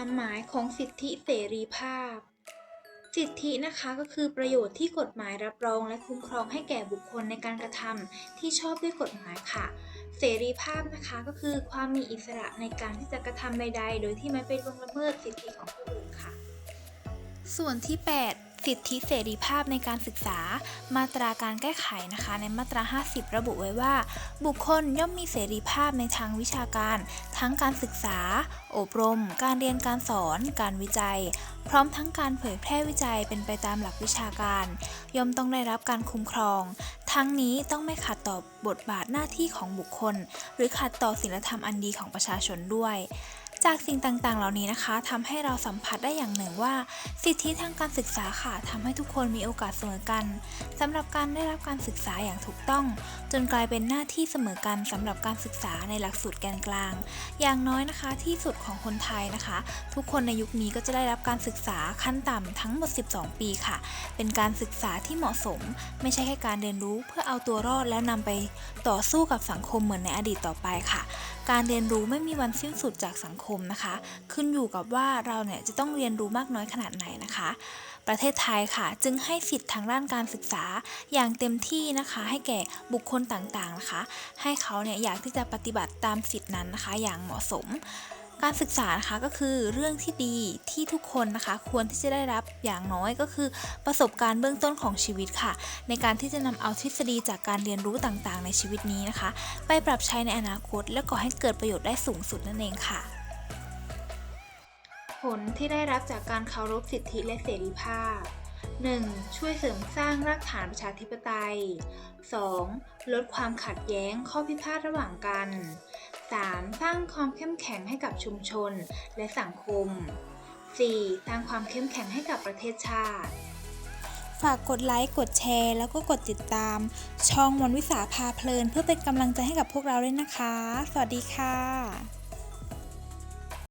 ความหมายของสิทธิเสรีภาพ สิทธินะคะก็คือประโยชน์ที่กฎหมายรับรองและคุ้มครองให้แก่บุคคลในการกระทำที่ชอบด้วยกฎหมายค่ะ เสรีภาพนะคะก็คือความมีอิสระในการที่จะกระทำใดๆ โดยที่ไม่ไปล่วงละเมิดสิทธิของผู้อื่นค่ะ ส่วนที่ 8 สิทธิเสรีภาพในการศึกษา มาตราการแก้ไขนะคะ ในมาตรา 50 ระบุไว้ว่า บุคคลย่อมมีเสรีภาพในทางวิชาการ ทั้งการศึกษา อบรม การเรียนการสอน การวิจัย พร้อมทั้งการเผยแพร่วิจัยเป็นไปตามหลักวิชาการ ย่อมต้องได้รับการคุ้มครอง ทั้งนี้ต้องไม่ขัดต่อบทบาทหน้าที่ของบุคคล หรือขัดต่อศีลธรรมอันดีของประชาชนด้วย จากสิ่งต่างๆ เหล่านี้นะคะทำให้เราสัมผัสได้อย่างหนึ่งว่า สิทธิทางการศึกษาค่ะทำให้ทุกคนมีโอกาสเสมอกันสำหรับการได้รับการศึกษาอย่างถูกต้อง จนกลายเป็นหน้าที่เสมอกันสำหรับการศึกษาในหลักสูตรแกนกลาง อย่างน้อยนะคะที่สุดของคนไทยนะคะ ทุกคนในยุคนี้ก็จะได้รับการศึกษาขั้นต่ำทั้งหมด 12 ปีค่ะ เป็นการศึกษาที่เหมาะสม ไม่ใช่แค่การเรียนรู้เพื่อเอาตัวรอดแล้วนำไปต่อสู้กับสังคมเหมือนในอดีตต่อไปค่ะ การเรียนรู้ไม่มีวันสิ้นสุดจากสังคมนะคะ ขึ้นอยู่กับว่าเราเนี่ยจะต้องเรียนรู้มากน้อยขนาดไหนนะคะ ประเทศไทยค่ะ จึงให้สิทธิ์ทางด้านการศึกษาอย่างเต็มที่นะคะ ให้แก่บุคคลต่างๆนะคะ ให้เขาเนี่ยอยากที่จะปฏิบัติตามสิทธินั้นนะคะ อย่างเหมาะสมการศึกษานะคะก็คือเรื่องที่ดีที่ทุกคนนะคะ ควรที่จะได้รับอย่างน้อยก็คือ ประสบการณ์เบื้องต้นของชีวิตค่ะ ในการที่จะนำเอาทฤษฎีจากการเรียนรู้ต่างๆ ในชีวิตนี้นะคะ ไปปรับใช้ในอนาคต และก่อให้เกิดประโยชน์ได้สูงสุดนั่นเองค่ะ ผลที่ได้รับจากการเคารพสิทธิและเสรีภาพ 1. ช่วยเสริมสร้างรากฐานประชาธิปไตย 2. ลดความขัดแย้งข้อพิพาทระหว่างกัน 3. สร้างความเข้มแข็งให้กับชุมชนและสังคม 4. สร้างความเข้มแข็งให้กับประเทศชาติ ฝากกดไลค์ กดแชร์ แล้วก็กดติดตาม ช่องวันวิสาพาเพลิน เพื่อเป็นกำลังใจให้กับพวกเราด้วยนะคะ สวัสดีค่ะ